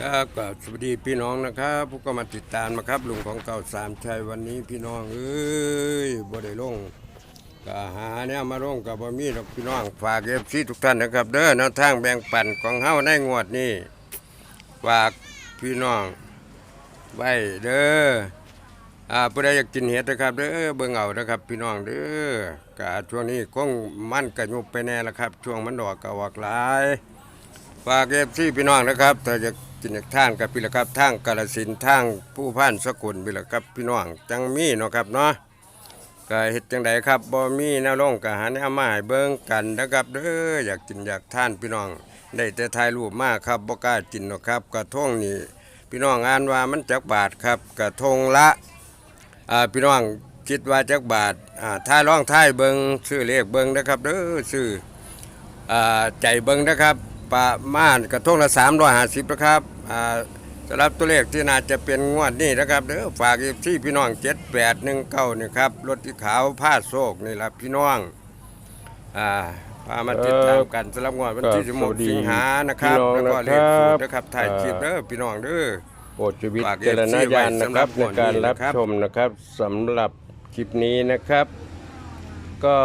ครับก็สวัสดีพี่น้องนะครับผู้ก็มาติดตามนะครับลุงของเก่าสามชัยวันนี้พี่น้องเอ้ยบ่ได้ลงก็หาเนี่ยมาลงกับบ่มีดอกพี่น้องฝากเอฟซีทุกท่านนะครับ เด้อแนวทางแบ่งปันของเฮาในงวดนี้ฝากพี่น้องไว้เด้ออ่าผู้ใดอยากกินเห็ดนะครับเด้อเบิ่งเอานะครับพี่น้องเด้อกะช่วงนี้คงมันกระยุบไปแน่ละครับ ช่วงมันดอกก็ออกหลายฝากเอฟซีพี่น้องนะครับถ้าจะกิน จากท่างกับพี่ละครับทางกาลสินธุ์ทางผู้พันสกุลพี่ละครับพี่น้องจังมีเนาะครับเนาะก็เฮ็ดจังไดครับบ่มีแนวลงก็หาแนวมาให้เบิ่งกันนะครับเด้ออยากกินอยากท่านพี่น้องได้แต่ถ่ายรูปมากครับบ่กล้ากินเนาะครับกระทงนี่พี่น้องอ่านว่ามันจักบาทครับกระทงละอ่าพี่น้องคิดว่าจักบาทอ่าถ่ายร้องถ่ายเบิ่งชื่อเลขเบิ่งนะครับเด้อชื่ออ่าใจเบิ้งนะครับ ประมาณกระทงละ350นะครับอ่าสำหรับตัวเลขที่น่าจะเป็นงวดนี้นะครับเด้อฝากอีกที่พี่น้อง7819นี่ครับรถที่ขาวผ้าโศกนี่ล่ะพี่น้องอ่าพามาติดตามกันสำหรับงวดวันที่ก็สวัสดี16สิงหานะครับพี่น้องแล้วก็เลขสูตรนะครับนะครับถ่ายคลิปเด้อพี่น้องเด้อโปรดชีวิตฝากเจรณญาณนะครับ FC ไว้ในการรับสำหรับชมนะครับสำหรับคลิปนี้นะครับ ก็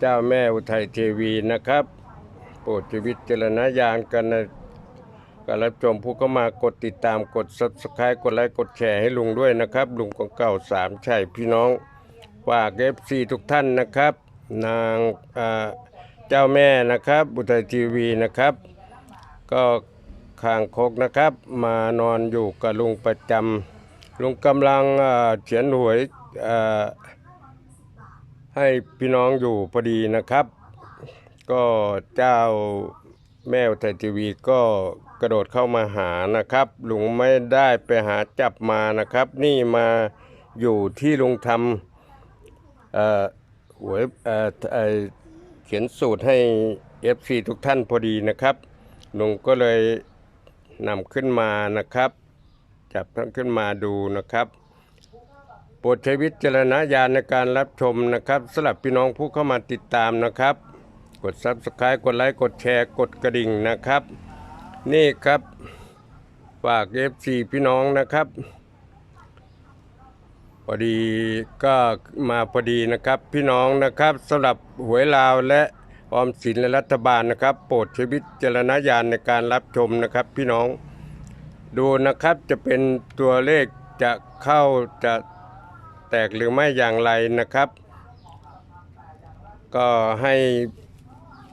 เจ้าแม่อุทัยเทวีนะครับโปรดชีวิตเจรณญาณกันในการรับชมผู้เข้ามากดติดตามกด subscribe กดไลค์กดแชร์ให้ลุงด้วยนะครับ ลุงของเก่าสามชัยพี่น้องฝากเอฟซีทุกท่านนะครับ นางเจ้าแม่นะครับอุทัยทีวีนะครับ ก็คางคกนะครับ มานอนอยู่กับลุงประจำลุงกำลังเขียนหวยให้พี่น้องอยู่พอดีนะครับ ก็เจ้าแม่อุทัยทีวีก็กระโดดเข้ามาหานะครับ ลุงไม่ได้ไปหาจับมานะครับ นี่มาอยู่ที่ลุงทำเอ่อหวยเอ่อเอ่อเขียนสูตรให้ FC ทุกท่านพอดีนะครับ ลุงก็เลยนำขึ้นมานะครับ จับทั้งขึ้นมาดูนะครับโปรดใช้วิจารณญาณในการรับชมนะครับสำหรับพี่น้องผู้เข้ามาติดตามนะครับ กด Subscribe กดไลค์กดแชร์กดกระดิ่งนะครับ นี่ครับฝาก FC พี่น้องนะครับพอดีก็มาพอดีนะครับพี่น้องนะครับสำหรับหวยลาวและออมสินและรัฐบาลนะครับ โปรดใช้วิจารณญาณในการรับชมนะครับ พี่น้องดูนะครับจะเป็นตัวเลขจะเข้าจะแตกหรือไม่อย่างไรนะครับ ก็ให้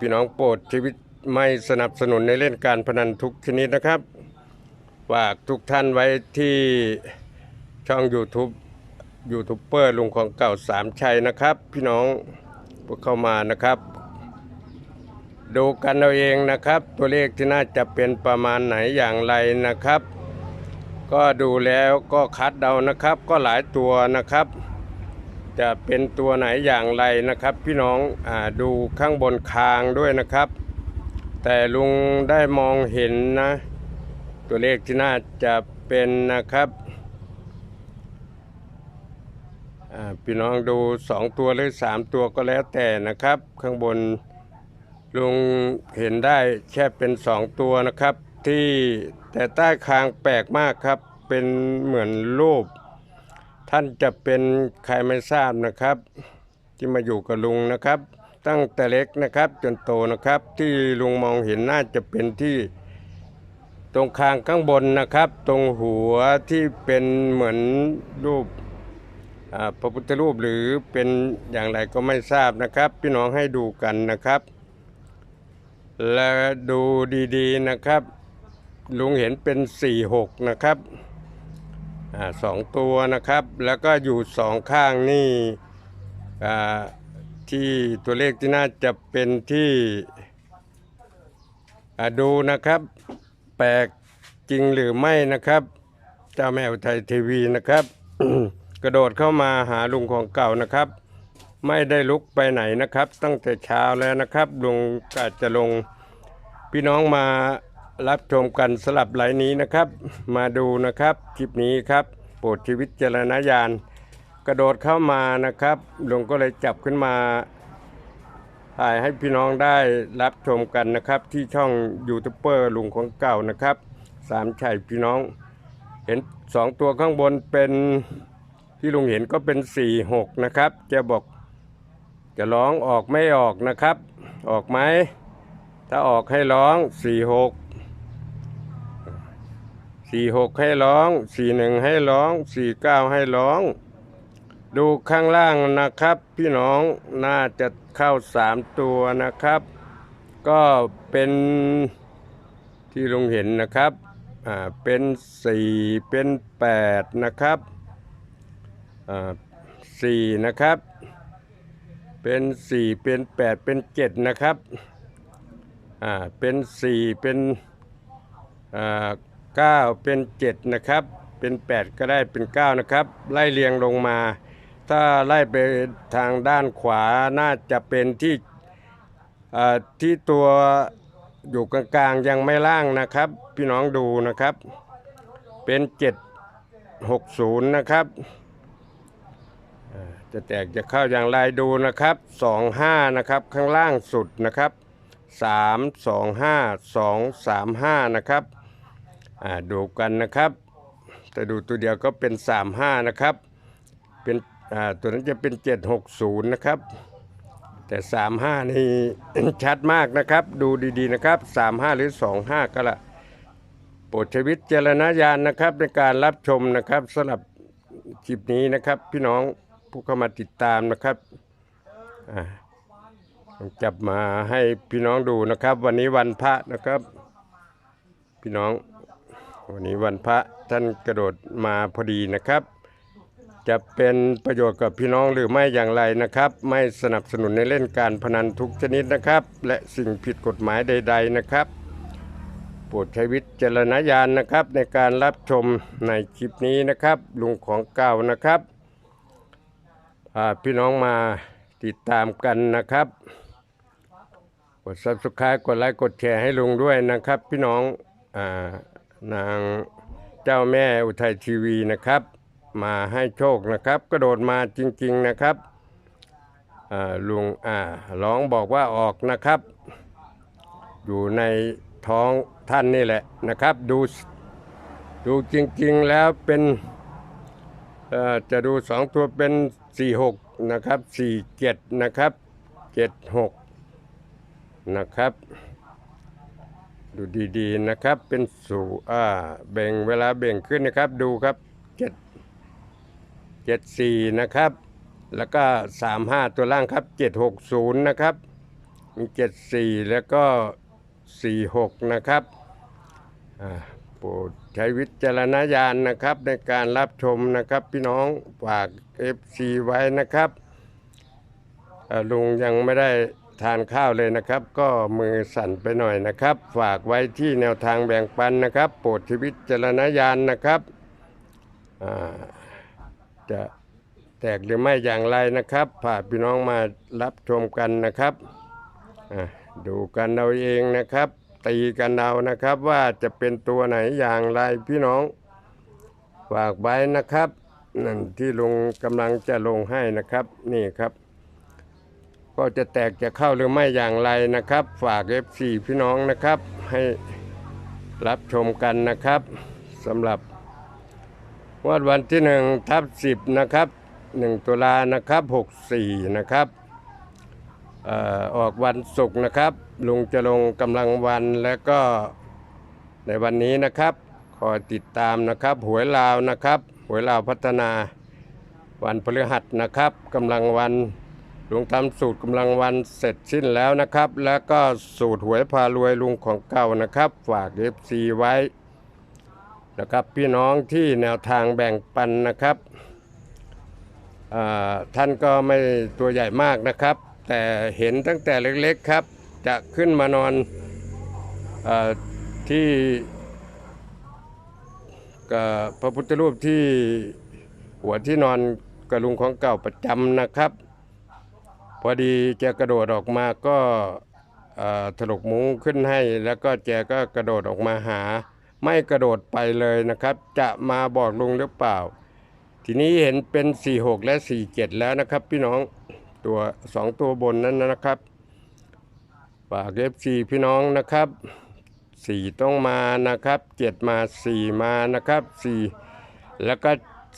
พี่น้องโปรดชีวิตไม่สนับสนุนในเล่นการพนันทุกชนิดนะครับฝากทุกท่านไว้ที่ช่อง YouTube ยูทูบเบอร์ลุงของเก่าสามชัยนะครับ พี่น้องพวกเข้ามานะครับ ดูกันเอาเองนะครับ ตัวเลขที่น่าจะเป็นประมาณไหนอย่างไรนะครับ ก็ดูแล้วก็คัดเดานะครับ ก็หลายตัวนะครับ จะเป็นตัวไหนอย่างไรนะครับ พี่น้องอดูข้างบนคางด้วยนะครับ แต่ลุงได้มองเห็นนะ ตัวเลขที่น่าจะเป็นนะครับพี่น้องดูสองตัวหรือสามตัวก็แล้วแต่นะครับ ข้างบนลุงเห็นได้แค่เป็นสองตัวนะครับ ที่แต่ใต้คางแปลกมากครับ เป็นเหมือนรูป ท่านจะเป็นใครไม่ทราบนะครับ ที่มาอยู่กับลุงนะครับ ตั้งแต่เล็กนะครับจนโตนะครับ ที่ลุงมองเห็นน่าจะเป็นที่ตรงคางข้างบนนะครับ ตรงหัวที่เป็นเหมือนรูปพระพุทธรูปหรือเป็นอย่างไรก็ไม่ทราบนะครับ พี่น้องให้ดูกันนะครับ และดูดีๆนะครับ ลุงเห็นเป็นสี่หกนะครับ สองตัวนะครับ แล้วก็อยู่สองข้างนี่ที่ตัวเลขที่น่าจะเป็นที่ดูนะครับ แปลกจริงหรือไม่นะครับ เจ้าแม่อุทัยทีวีนะครับ กระโดดเข้ามาหาลุงของเก่านะครับ ไม่ได้ลุกไปไหนนะครับ ตั้งแต่เช้าแล้วนะครับลุงก็จะลงพี่น้องมา รับชมกันสลับไหลนี้นะครับ มาดูนะครับคลิปนี้ครับโปรดชีวิตเจรณญาณกระโดดเข้ามานะครับลุงก็เลยจับขึ้นมา ถ่ายให้พี่น้องได้รับชมกันนะครับ ที่ช่องยูทูบเบอร์ลุงของเก่านะครับสามชัยพี่น้อง เห็นสองตัวข้างบนเป็นที่ลุงเห็นก็เป็นสี่หกนะครับแกบอกจะร้องออกไม่ออกนะครับ ออกไหมถ้าออกให้ร้องสี่หก สี่หกให้ร้องสี่หนึ่งให้ร้องสี่เก้าให้ร้อง ดูข้างล่างนะครับ พี่น้องน่าจะเข้าสามตัวนะครับ ก็เป็นที่ลุงเห็นนะครับอ่าเป็นสี่เป็นแปดนะครับอ่าสี่นะครับ เป็นสี่เป็นแปดเป็นเจ็ดนะครับอ่าเป็นสี่เป็นอ่า เก้าเป็นเจ็ดนะครับ เป็นแปดก็ได้เป็นเก้านะครับ ไล่เรียงลงมา ถ้าไล่ไปทางด้านขวาน่าจะเป็นที่ที่ตัวอยู่กลางๆยังไม่ล่างนะครับ พี่น้องดูนะครับ เป็น 760 นะครับจะแตกจะเข้าอย่างไรดูนะครับ 25 นะครับ ข้างล่างสุดนะครับ 3 25 2 35 นะครับ อ่าดูกันนะครับ แต่ดูตัวเดียวก็เป็น 35 นะครับ เป็นอ่าตัวนั้นจะเป็น 760 นะครับ แต่ 35 นี่ ชัดมากนะครับ ดูดีๆนะครับ 35 หรือ 25 ก็ละโปรดใช้วิจารณญาณนะครับในการรับชมนะครับสำหรับคลิปนี้นะครับ พี่น้องผู้เข้ามาติดตามนะครับอ่า จับมาให้พี่น้องดูนะครับ วันนี้วันพระนะครับ พี่น้อง วันนี้วันพระท่านกระโดดมาพอดีนะครับ จะเป็นประโยชน์กับพี่น้องหรือไม่อย่างไรนะครับ ไม่สนับสนุนในเล่นการพนันทุกชนิดนะครับ และสิ่งผิดกฎหมายใด ๆนะครับโปรดใช้วิจารณญาณนะครับ ในการรับชมในคลิปนี้นะครับ ลุงของเก่านะครับพี่น้องมาติดตามกันนะครับกด subscribe กดไลค์กดแชร์ให้ลุงด้วยนะครับ พี่น้องอ่า นางเจ้าแม่อุทัยทีวีนะครับ มาให้โชคนะครับ กระโดดมาจริง ๆนะครับลุงอ่าร้องบอกว่าออกนะครับ อยู่ในท้องท่านนี่แหละนะครับ ดูดูจริง ๆแล้วเป็นจะดูสองตัวเป็น 46 นะครับ 47 นะครับ 76 นะครับ ดูดีๆนะครับ เป็นสูอ่าเบ่งเวลาเบ่งขึ้นนะครับ ดูครับเจ็ดเจ็ดสี่นะครับ แล้วก็สามห้าตัวล่างครับเจ็ดหกศูนย์นะครับมีเจ็ดสี่แล้วก็สี่หกนะครับอ่าโปรดใช้วิจารณญาณนะครับในการรับชมนะครับ พี่น้องฝากเอฟซีไว้นะครับลุงยังไม่ได้ ทานข้าวเลยนะครับ ก็มือสั่นไปหน่อยนะครับ ฝากไว้ที่แนวทางแบ่งปันนะครับ โปรดช้วิตจรณญาณนะครับจะแตกหรือไม่อย่างไรนะครับพาพี่น้องมารับชมกันนะครับดูกันเอาเองนะครับ ตีกันเอานะครับว่าจะเป็นตัวไหนอย่างไรพี่น้องฝากไว้นะครับ นั่นที่ลงกำลังจะลงให้นะครับนี่ครับ ก็จะแตกจะเข้าหรือไม่อย่างไรนะครับ ฝาก F4 พี่น้องนะครับ ให้รับชมกันนะครับสำหรับงวดวันที่หนึ่งทับสิบนะครับหนึ่งตุลานะครับหกสี่นะครับออออกวันศุกร์นะครับลุงจะลงกำลังวันแล้วก็ในวันนี้นะครับคอยติดตามนะครับหวยลาวนะครับหวยลาวพัฒนาวันพฤหัสนะครับกำลังวัน ลุงทำสูตรกำลังวันเสร็จสิ้นแล้วนะครับ แล้วก็สูตรหวยพารวยลุงของเก่านะครับ ฝากเอฟซีไว้นะครับ พี่น้องที่แนวทางแบ่งปันนะครับท่านก็ไม่ตัวใหญ่มากนะครับ แต่เห็นตั้งแต่เล็กๆครับ จะขึ้นมานอนอที่พระพุทธรูปที่หัวที่นอนกระลุงของเก่าประจำนะครับ พอดีแกกระโดดออกมาก็ถลกมุ้งขึ้นให้ แล้วก็แกก็กระโดดออกมาหา ไม่กระโดดไปเลยนะครับ จะมาบอกลุงหรือเปล่า ทีนี้เห็นเป็น 46 และ 47 แล้วนะครับ พี่น้องตัว 2 ตัวบนนั้นนะครับฝาก FC พี่น้องนะครับสี่ต้องมานะครับเจ็ดมาสี่มานะครับสี่แล้วก็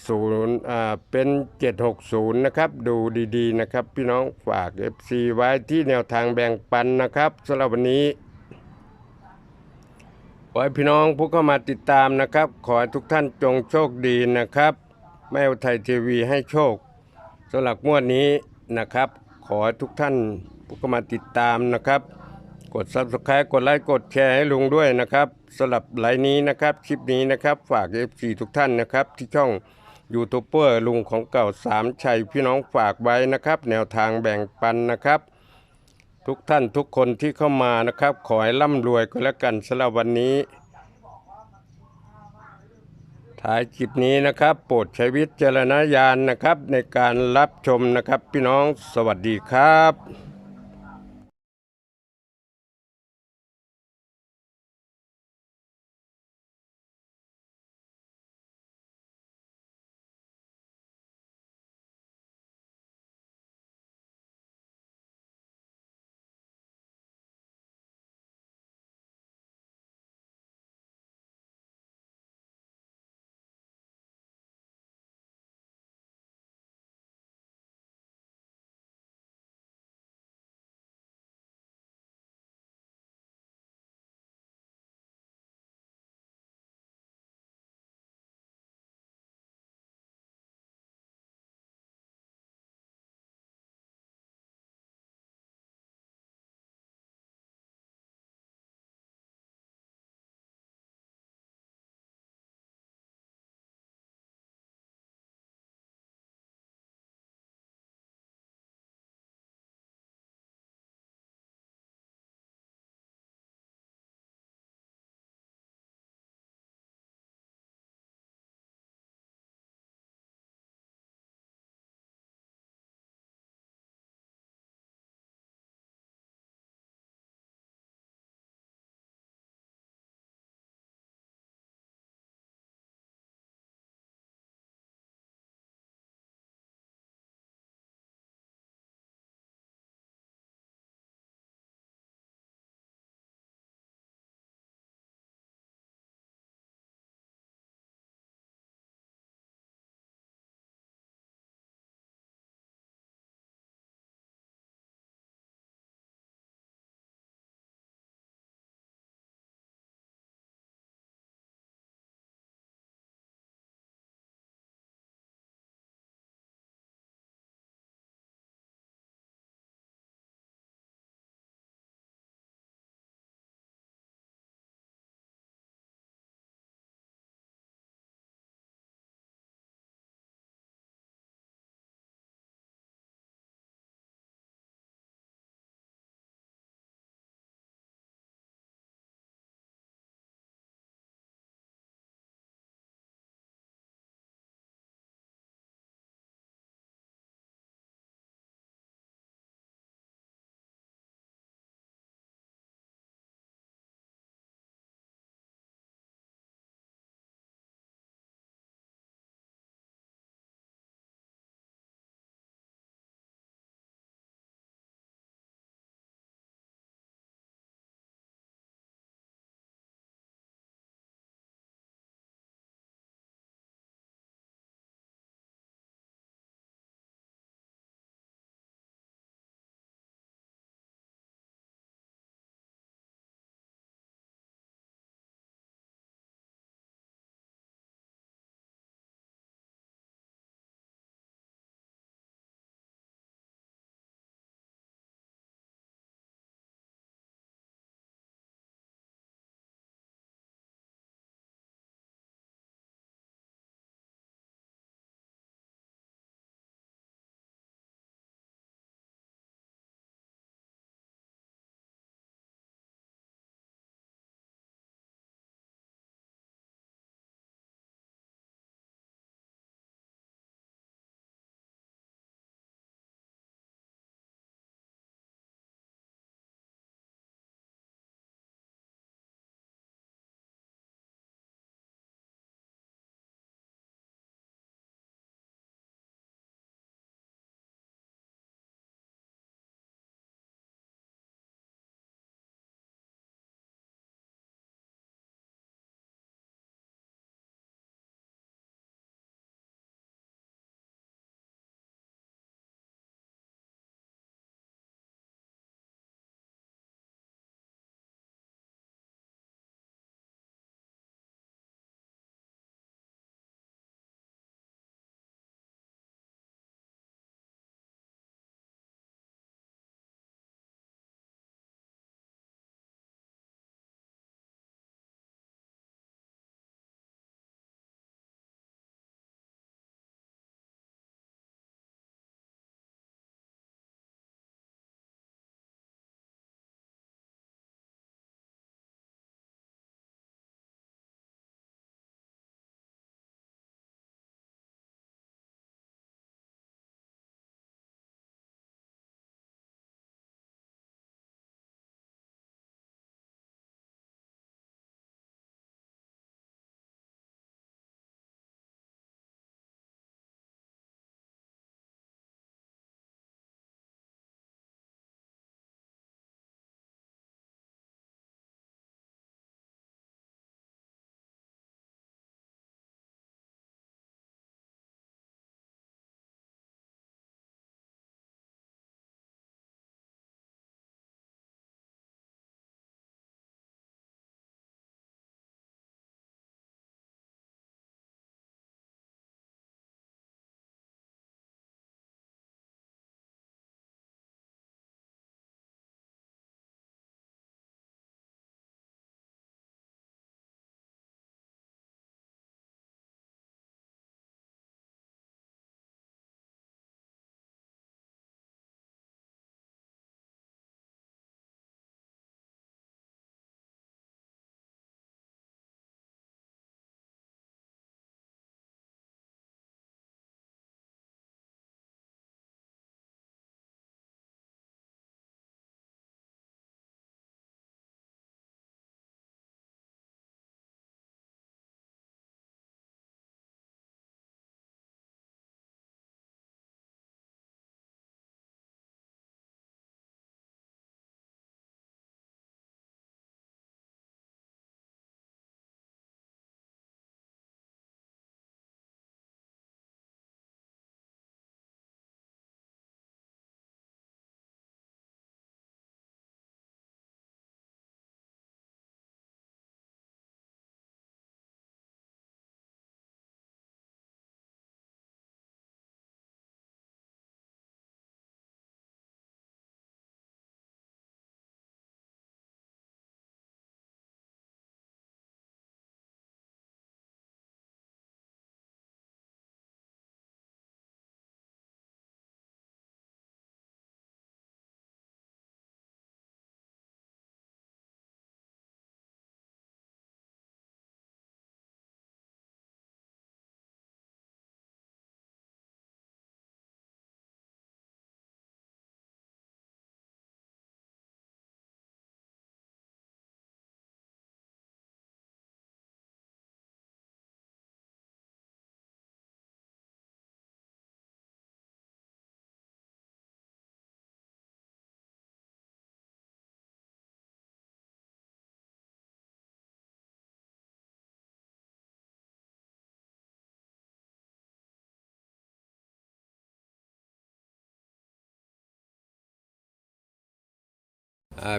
ศูนย์อ่าเป็นเจ็ดหกศูนะครับ ดูดีๆนะครับ พี่น้องฝาก FC ไว้ที่แนวทางแบ่งปันนะครับสำหรับวันนี้ขอให้พี่น้องผู้เข้ามาติดตามนะครับ ขอให้ทุกท่านจงโชคดีนะครับ แม่อุทัยทีวีให้โชคสำหรับงวดนี้นะครับ ขอให้ทุกท่านผู้เข้ามาติดตามนะครับ กด subscribe กดไลค์กดแชร์ให้ลุงด้วยนะครับสำหรับไลน์นี้นะครับ คลิปนี้นะครับ ฝาก FC ทุกท่านนะครับ ที่ช่อง ยูทูบเบอร์ลุงของเก่าสามชัยพี่น้องฝากไว้นะครับ แนวทางแบ่งปันนะครับ ทุกท่านทุกคนที่เข้ามานะครับ ขอให้ร่ำรวยก็แล้วกันสำหรับวันนี้ท้ายคลิปนี้นะครับ โปรดใช้วิจารณญาณนะครับ ในการรับชมนะครับ พี่น้องสวัสดีครับ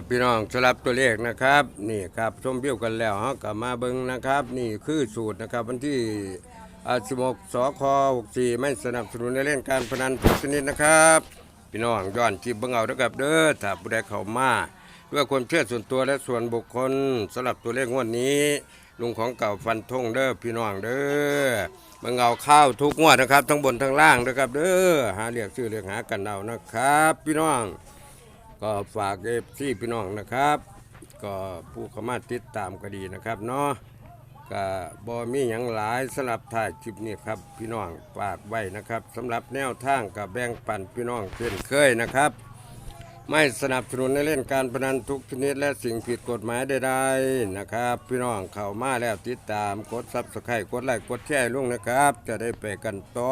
พี่น้องสลับตัวเลขนะครับนี่ครับชมวิวกันแล้วฮาก็มาเบิ่งนะครับ นี่คือสูตรนะครับวันที่อ่า16สค64ไม่สนับสนุนในเล่นการพนันทุกชนิดนะครับ พี่น้องย้อนคลิปเบิ่งเอาด้อครับเด้อถ้าผู้ใดเข้ามาด้วยความเชื่อส่วนตัวและส่วนบุคคลสำหรับตัวเลขงวดนี้ลุงของเก่าฟันธงเด้อพี่น้องเด้อเบิ่งเอาข้าวทุกงวดนะครับ ทั้งบนทั้งล่างนะครับ เด้อหาเรียกชื่อเรียกหากันเอานะครับ พี่น้อง ก็ฝากเอฟซีพี่น้องนะครับ ก็ผู้เข้ามาติดตามก็ดีนะครับเนาะก็บ่มีหยังหลายสำหรับถ่ายคลิปนี้ครับพี่น้องฝากไว้นะครับสำหรับแนวทางกับแบ่งปันพี่น้องเช่นเคยนะครับ ไม่สนับสนุนในเล่นการพนันทุกชนิดและสิ่งผิดกฎหมายใดๆนะครับ พี่น้องเข้ามาแล้วติดตามกดซับสไครต์กดไลค์กดแชร์ลุงนะครับ จะได้ไปกันต่อ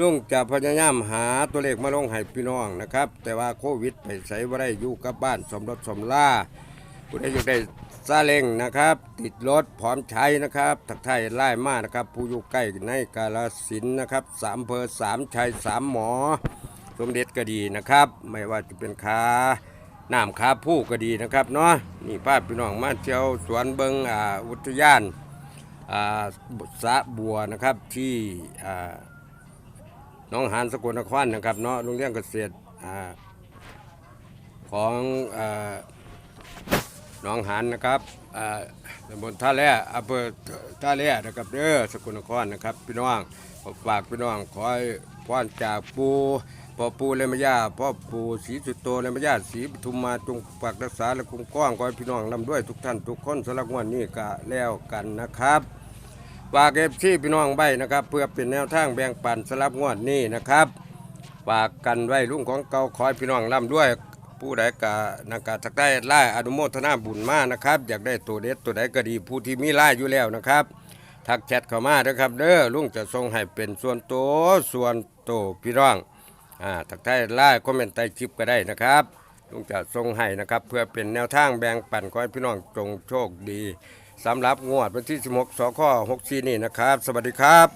ลุงจะพยายามหาตัวเลขมาลงให้พี่น้องนะครับ แต่ว่าโควิดไปใส่ว่ได้อยู่กับบ้านสมรถสมล่าผู้ใดอยากได้ซาเล้งนะครับ ติดรถพร้อมใช้นะครับทักไทยไล่มานะครับ ผู้อยู่ใกล้ในกาลสินนะครับสามเพอสามชัยสามหมอ สมเด็จก็ดีนะครับ ไม่ว่าจะเป็นขาน้ำขาผู้ก็ดีนะครับเนาะนี่ภาพพี่น้องมาเที่ยวสวนเบิงอ่าอุทยานอ่าสะบัวนะครับที่อ่า น้องหานสกลนครนะครับเนาะโรงเรียนเกษตรของอน้องหานนะครับอ่าตำบลท่าแร่อำเภอท่าแร่นะครับเด้อสกลนครนะครับ พี่น้องขอฝากพี่น้องขอให้พรจากปูพ่อปูเลมยาพ่อปูศรีสุดโตเลมยาศรีปทุมมาจงปักรักษาและคุ้มครองขอให้พี่น้องนำด้วยทุกท่านทุกคนสำหรับวันนี้ก็แล้วกันนะครับ ฝากเอฟซีพี่น้องใบนะครับ เพื่อเป็นแนวทางแบ่งปันสลับงวดนี้นะครับฝากกันไว้ลุงของเก่าคอยพี่น้องร่ำด้วยผู้ใดกะนักกะทักได้ไล่อนุโมทนาบุญมานะครับ อยากได้ตัวเด็ดตัวใดก็ดีผู้ที่มีไล่อยู่แล้วนะครับ ทักแชทเข้ามาเด้อครับ เด้อลุงจะส่งให้เป็นส่วนตัวส่วนตัวพี่น้องอ่าทักได้ไล่คอมเมนต์ใต้คลิปก็ได้นะครับลุงจะส่งให้นะครับ เพื่อเป็นแนวทางแบ่งปันขอให้พี่น้องจงโชคดี สำหรับงวดวันที่ 16สข64 นี่นะครับ สวัสดีครับ